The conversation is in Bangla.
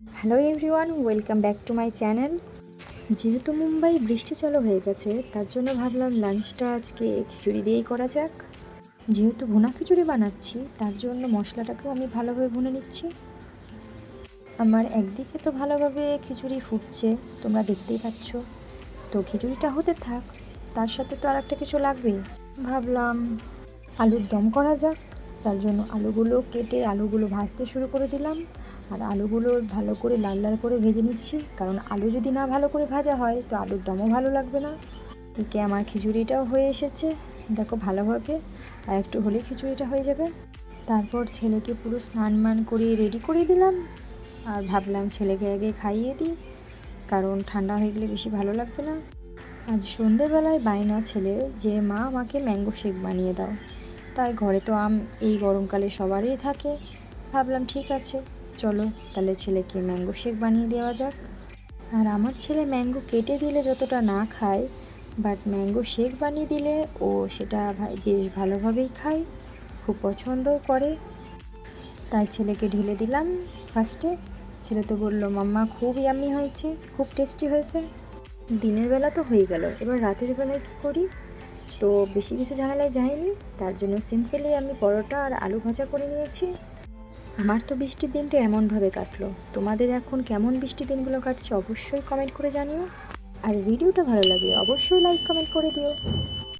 Hello everyone, welcome back to my channel. যেহেতু মুম্বাই বৃষ্টি চালু হয়ে গেছে, তার জন্য ভাবলাম লাঞ্চটা আজকে খিচুড়ি দিয়েই করা যাক। যেহেতু ভুনা খিচুড়ি বানাচ্ছি, তার জন্য মশলাটাকেও আমি ভালোভাবে ভুনে নিচ্ছি। আমার একদিকে তো ভালোভাবে খিচুড়ি ফুটছে, তোমরা দেখতেই পাচ্ছ। তো খিচুড়িটা হতে থাক, তার সাথে তো আর একটা কিছু লাগবেই। ভাবলাম আলুর দম করা যাক। তার জন্য আলুগুলো কেটে আলুগুলো ভাজতে শুরু করে দিলাম। আর আলুগুলো ভালো করে লাল লাল করে ভেজে নিচ্ছি। কারণ আলু যদি না ভালো করে ভাজা হয়, তো আলুর দমও ভালো লাগবে না। এদিকে আমার খিচুড়িটাও হয়ে এসেছে। দেখো ভালোভাবে। আর একটু হলে খিচুড়িটা হয়ে যাবে। তারপর ছেলেকে পুরো স্নান মান করিয়ে রেডি করে দিলাম। আর ভাবলাম ছেলেকে আগে খাইয়ে দিই, কারণ ঠান্ডা হয়ে গেলে বেশি ভালো লাগবে না। আজ সন্ধেবেলায় বায়না ছেলে, যে মা আমাকে ম্যাঙ্গো শেক বানিয়ে দাও। তাই ঘরে তো আম এই গরমকালে সবারই থাকে। ভাবলাম ঠিক আছে, চলো তাহলে ছেলেকে ম্যাঙ্গো শেক বানিয়ে দেওয়া যাক। আর আমার ছেলে ম্যাঙ্গো কেটে দিলে যতটা না খায় বাট ম্যাঙ্গো শেক বানিয়ে দিলে ও সেটা বেশ ভালোভাবেই খায়, খুব পছন্দও করে। তাই ছেলেকে ঢেলে দিলাম ফার্স্টে ছেলে তো বলল, মাম্মা, খুব ইয়াম্মি হয়েছে, খুব টেস্টি হয়েছে। দিনের বেলা তো হয়ে গেল, এবার রাতের বেলায় কী করি? তো বেশি কিছু ঝামেলায় যায়নি তার জন্য সিম্পলি আমি পরোটা আর আলু ভাজা করে নিয়েছি। আমার তো বৃষ্টির দিনটা এমনভাবে কাটলো। তোমাদের এখন কেমন বৃষ্টির দিনগুলো কাটছে অবশ্যই কমেন্ট করে জানিও। আর ভিডিওটা ভালো লাগলে অবশ্যই লাইক কমেন্ট করে দিও।